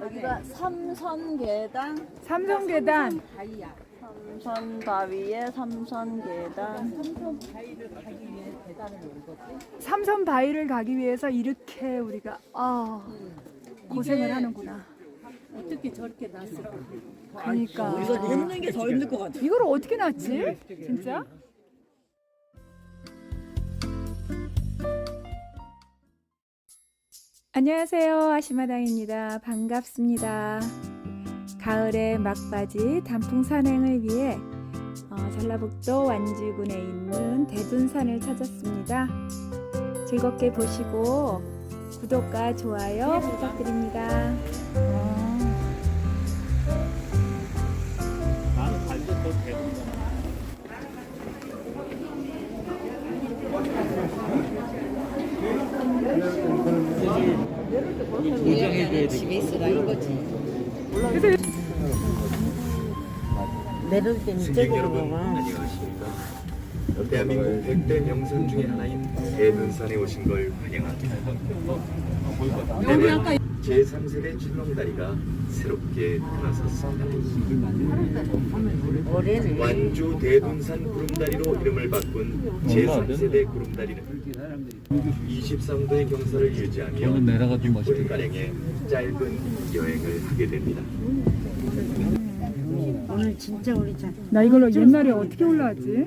여기가 삼선계단 삼성계단 삼선 바위에 삼선계단 삼선 바위를 가기 위해서 이렇게 우리가 아 고생을 하는구나. 어떻게 저렇게 났을까? 그러니까 이거 넣는 게 더 힘들 것 같아. 이걸 어떻게 났지? 진짜? 안녕하세요. 아시마당입니다. 반갑습니다. 가을의 막바지 단풍 산행을 위해 어, 전라북도 완주군에 있는 대둔산을 찾았습니다. 즐겁게 보시고 구독과 좋아요 부탁드립니다. 고정해줘야 집에 있으라 이거지. 내려올 때는 여러분 가봐. 안녕하십니까 대한민국 100대 명산 중에 하나인 대둔산에 오신 걸 환영합니다. 내년 제3세대 출렁다리가 새롭게 들어섰습니다. 올해는 완주 대둔산 구름다리로 이름을 바꾼 제3세대 구름다리는 23도의 경사를 유지하며 저는 내려가 좀 멋있게 6분가량의 짧은 여행을 하게 됩니다. 오늘 진짜 우리 자나 이걸로 옛날에 어떻게 올라왔지?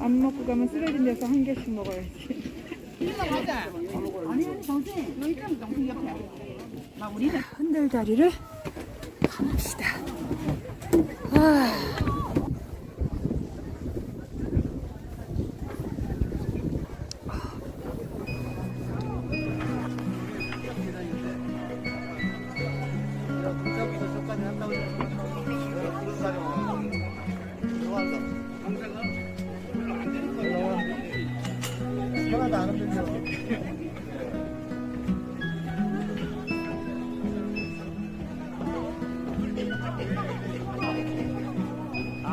안 먹고 가면 쓰러진 데서 한 개씩 먹어야지. 흔들다리를 가봅시다. 아.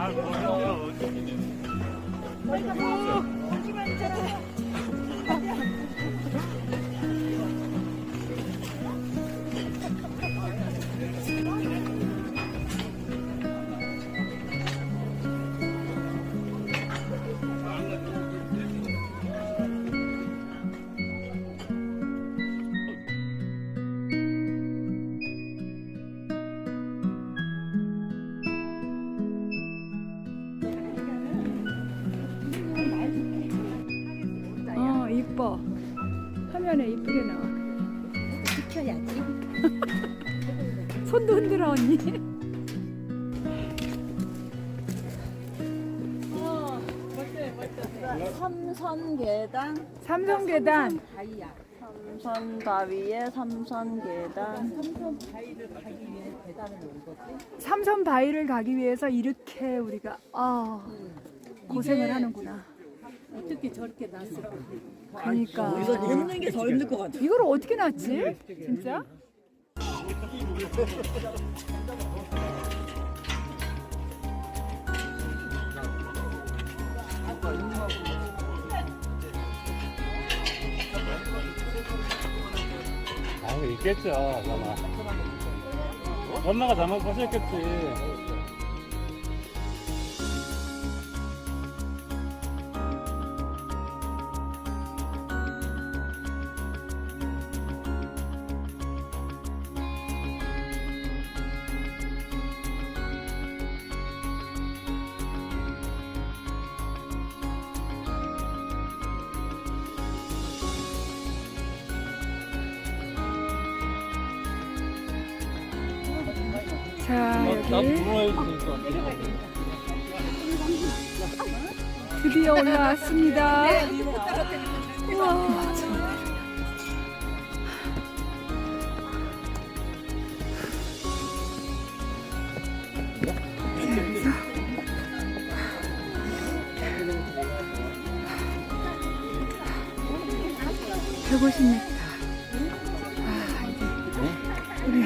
어, 화면에 이쁘게 나와. 시켜야지. 손도 흔들어 언니. 삼선 계단 삼성 계단 바위야. 삼선 바위에 삼선 계단 삼선 바위를 가기 위해서 이렇게 우리가 아 고생을 하는구나. 어떻게 저렇게 났을까? 그러니까 이거 넣는 게 더 힘들 것 같아. 이걸 어떻게 났지? 진짜? 아 있겠죠 아마 엄마가 잘못 보셨겠지 자, 여기 드디어 올라왔습니다. 네, 우와. 보고 싶네. 아, 이제 우리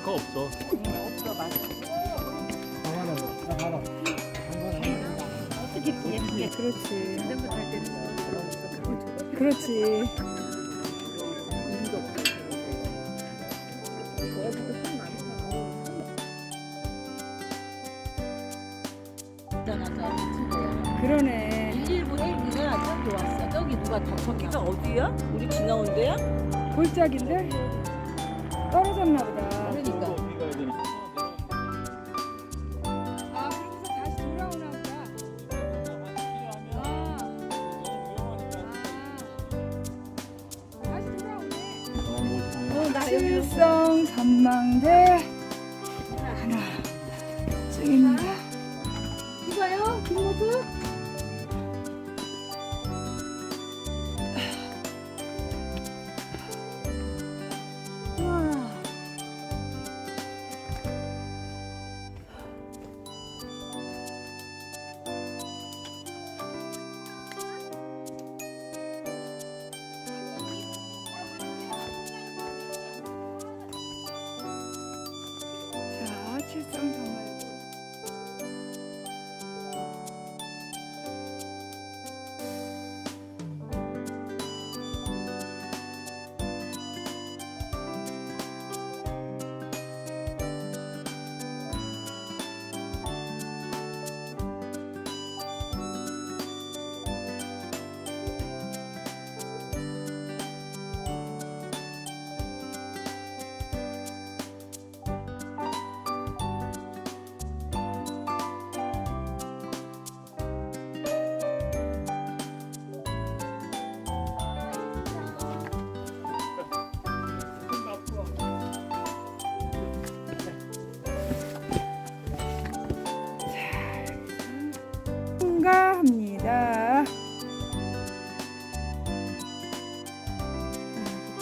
블카 없어. 그렇지. 그렇지. 그러네. 119 헬기가 저기 왔어. 저기 누가 다쳤나? 어디야? 우리 지나온 데야? 골짜기인데 떨어졌나 보다. 그러니까. 하나 찍입니다. 이거요? 뒷모습?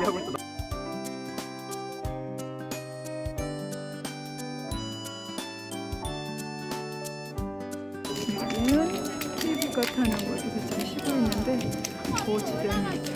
림. 여기는 케이블카 타는 곳에서 좀 쉬고 있는데 그 주변이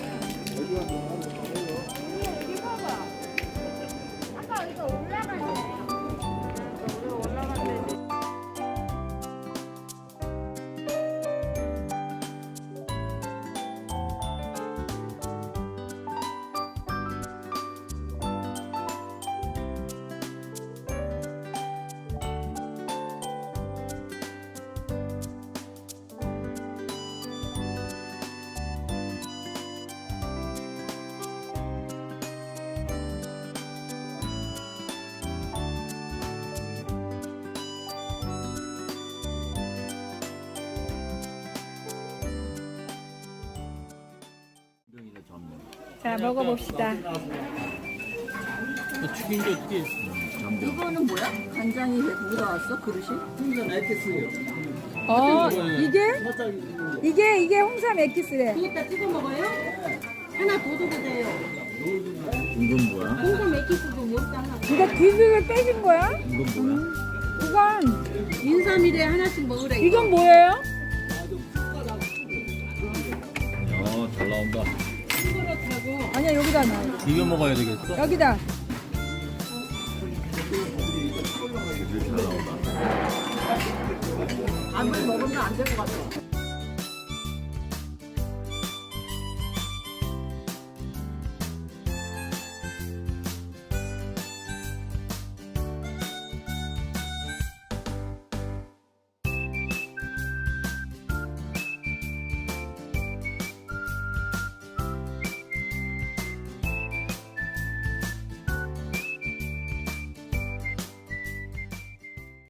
자 먹어봅시다. 튀긴 게 어떻게 있어? 이거는 뭐야? 간장이 왜 거기다 왔어? 그릇이? 어 이게 이게 이게 홍삼 액기스래. 이따 찍어 먹어요? 하나 더 줘도 돼요. 이건 뭐야? 홍삼 맥기스도 못 하나. 이거 비빔을 빼준 거야? 이건 뭐야? 이건 인삼이래 하나씩 먹으래. 이건 뭐예요? 야, 잘 나온다. 아니야 여기다 놔. 비벼 먹어야 되겠어? 여기다. 안을 먹으면 안 될 것 같아.